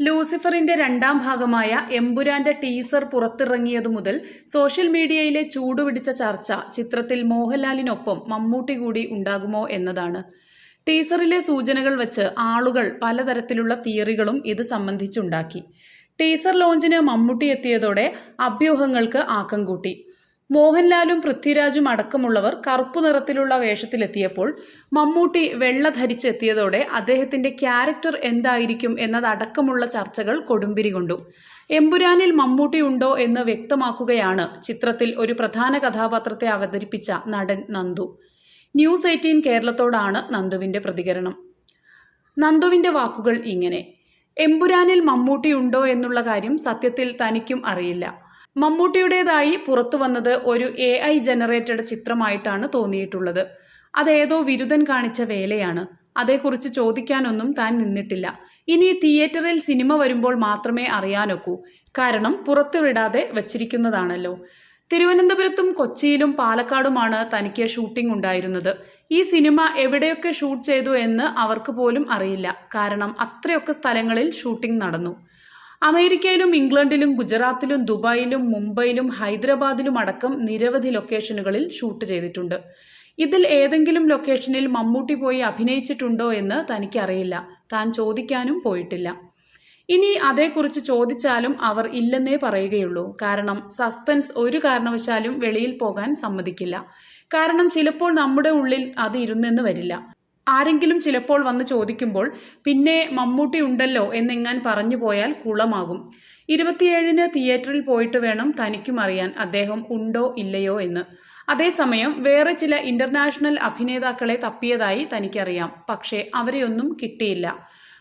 ലൂസിഫറിന്റെ രണ്ടാം ഭാഗമായ എമ്പുരാന്റെ ടീസർ പുറത്തിറങ്ങിയതു മുതൽ സോഷ്യൽ മീഡിയയിലെ ചൂടുപിടിച്ച ചർച്ച ചിത്രത്തിൽ മോഹൻലാലിനൊപ്പം മമ്മൂട്ടി കൂടി ഉണ്ടാകുമോ എന്നതാണ്. ടീസറിലെ സൂചനകൾ വച്ച് ആളുകൾ പലതരത്തിലുള്ള തിയറികളും ഇത് സംബന്ധിച്ചുണ്ടാക്കി. ടീസർ ലോഞ്ചിന് മമ്മൂട്ടി എത്തിയതോടെ അഭ്യൂഹങ്ങൾക്ക് ആക്കം കൂട്ടി. മോഹൻലാലും പൃഥ്വിരാജും അടക്കമുള്ളവർ കറുപ്പു നിറത്തിലുള്ള വേഷത്തിലെത്തിയപ്പോൾ മമ്മൂട്ടി വെള്ള ധരിച്ചെത്തിയതോടെ അദ്ദേഹത്തിന്റെ ക്യാരക്ടർ എന്തായിരിക്കും എന്നതടക്കമുള്ള ചർച്ചകൾ കൊടുമ്പിരി കൊണ്ടു. എമ്പുരാനിൽ മമ്മൂട്ടി ഉണ്ടോ എന്ന് വ്യക്തമാക്കുകയാണ് ചിത്രത്തിൽ ഒരു പ്രധാന കഥാപാത്രത്തെ അവതരിപ്പിച്ച നടൻ നന്ദു. ന്യൂസ് എയ്റ്റീൻ കേരളത്തോടാണ് നന്ദുവിന്റെ പ്രതികരണം. നന്ദുവിന്റെ വാക്കുകൾ ഇങ്ങനെ. എമ്പുരാനിൽ മമ്മൂട്ടി ഉണ്ടോ എന്നുള്ള കാര്യം സത്യത്തിൽ തനിക്കും അറിയില്ല. മമ്മൂട്ടിയുടേതായി പുറത്തു വന്നത് ഒരു എ ഐ ജനറേറ്റഡ് ചിത്രമായിട്ടാണ് തോന്നിയിട്ടുള്ളത്. അതേതോ വിരുദ്ധൻ കാണിച്ച വേലയാണ്. അതേക്കുറിച്ച് ചോദിക്കാനൊന്നും താൻ നിന്നിട്ടില്ല. ഇനി തിയേറ്ററിൽ സിനിമ വരുമ്പോൾ മാത്രമേ അറിയാനൊക്കൂ. കാരണം പുറത്തുവിടാതെ വച്ചിരിക്കുന്നതാണല്ലോ. തിരുവനന്തപുരത്തും കൊച്ചിയിലും പാലക്കാടുമാണ് തനിക്ക് ഷൂട്ടിംഗ് ഉണ്ടായിരുന്നത്. ഈ സിനിമ എവിടെയൊക്കെ ഷൂട്ട് ചെയ്തു എന്ന് അവർക്ക് പോലും അറിയില്ല. കാരണം അത്രയൊക്കെ സ്ഥലങ്ങളിൽ ഷൂട്ടിംഗ് നടന്നു. അമേരിക്കയിലും ഇംഗ്ലണ്ടിലും ഗുജറാത്തിലും ദുബായിലും മുംബൈയിലും ഹൈദരാബാദിലും അടക്കം നിരവധി ലൊക്കേഷനുകളിൽ ഷൂട്ട് ചെയ്തിട്ടുണ്ട്. ഇതിൽ ഏതെങ്കിലും ലൊക്കേഷനിൽ മമ്മൂട്ടി പോയി അഭിനയിച്ചിട്ടുണ്ടോ എന്ന് തനിക്കറിയില്ല. താൻ ചോദിക്കാനും പോയിട്ടില്ല. ഇനി അതേക്കുറിച്ച് ചോദിച്ചാലും അവർ ഇല്ലെന്നേ പറയുകയുള്ളൂ. കാരണം സസ്പെൻസ് ഒരു കാരണവശാലും വെളിയിൽ പോകാൻ സമ്മതിക്കില്ല. കാരണം ചിലപ്പോൾ നമ്മുടെ ഉള്ളിൽ അത് ഇരുന്നെന്ന് വരില്ല. ആരെങ്കിലും ചിലപ്പോൾ വന്ന് ചോദിക്കുമ്പോൾ പിന്നെ മമ്മൂട്ടി ഉണ്ടല്ലോ എന്നെങ്ങാൻ പറഞ്ഞു പോയാൽ കുളമാകും. ഇരുപത്തിയേഴിന് തിയേറ്ററിൽ പോയിട്ട് വേണം തനിക്കും അറിയാൻ അദ്ദേഹം ഉണ്ടോ ഇല്ലയോ എന്ന്. അതേസമയം വേറെ ചില ഇന്റർനാഷണൽ അഭിനേതാക്കളെ തപ്പിയതായി തനിക്കറിയാം. പക്ഷേ അവരെയൊന്നും കിട്ടിയില്ല.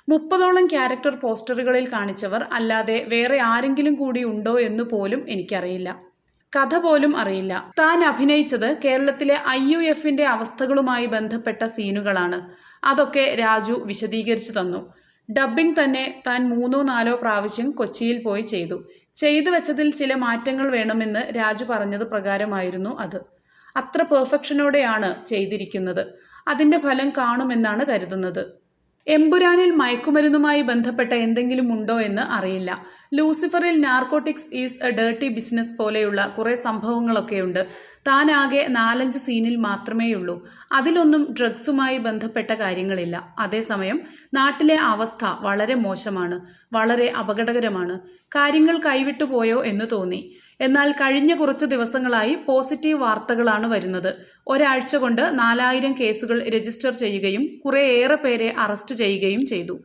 മുപ്പതോളം ക്യാരക്ടർ പോസ്റ്ററുകളിൽ കാണിച്ചവർ അല്ലാതെ വേറെ ആരെങ്കിലും കൂടി ഉണ്ടോ എന്ന് പോലും എനിക്കറിയില്ല. കഥ പോലും അറിയില്ല. താൻ അഭിനയിച്ചത് കേരളത്തിലെ ഐ യു എഫിന്റെ അവസ്ഥകളുമായി ബന്ധപ്പെട്ട സീനുകളാണ്. അതൊക്കെ രാജു വിശദീകരിച്ചു തന്നു. ഡബ്ബിംഗ് തന്നെ താൻ മൂന്നോ നാലോ പ്രാവശ്യം കൊച്ചിയിൽ പോയി ചെയ്തു. ചെയ്തു വെച്ചതിൽ ചില മാറ്റങ്ങൾ വേണമെന്ന് രാജു പറഞ്ഞത് പ്രകാരമായിരുന്നു അത്. അത്ര പെർഫെക്ഷനോടെയാണ് ചെയ്തിരിക്കുന്നത്. അതിന്റെ ഫലം കാണുമെന്നാണ് കരുതുന്നത്. എമ്പുരാനിൽ മയക്കുമരുന്നുമായി ബന്ധപ്പെട്ട എന്തെങ്കിലും ഉണ്ടോ എന്ന് അറിയില്ല. ലൂസിഫറിൽ narcotics is a dirty business പോലെയുള്ള കുറെ സംഭവങ്ങളൊക്കെയുണ്ട്. താനാകെ നാലഞ്ച് സീനിൽ മാത്രമേയുള്ളൂ. അതിലൊന്നും ഡ്രഗ്സുമായി ബന്ധപ്പെട്ട കാര്യങ്ങളില്ല. അതേസമയം നാട്ടിലെ അവസ്ഥ വളരെ മോശമാണ്. വളരെ അപകടകരമാണ്. കാര്യങ്ങൾ കൈവിട്ടുപോയോ എന്ന് തോന്നി. എന്നാൽ കഴിഞ്ഞ കുറച്ച് ദിവസങ്ങളായി പോസിറ്റീവ് വാർത്തകളാണ് വരുന്നത്. ഒരാഴ്ച കൊണ്ട് നാലായിരം കേസുകൾ രജിസ്റ്റർ ചെയ്യുകയും കുറേയേറെ പേരെ അറസ്റ്റ് ചെയ്യുകയും ചെയ്തു.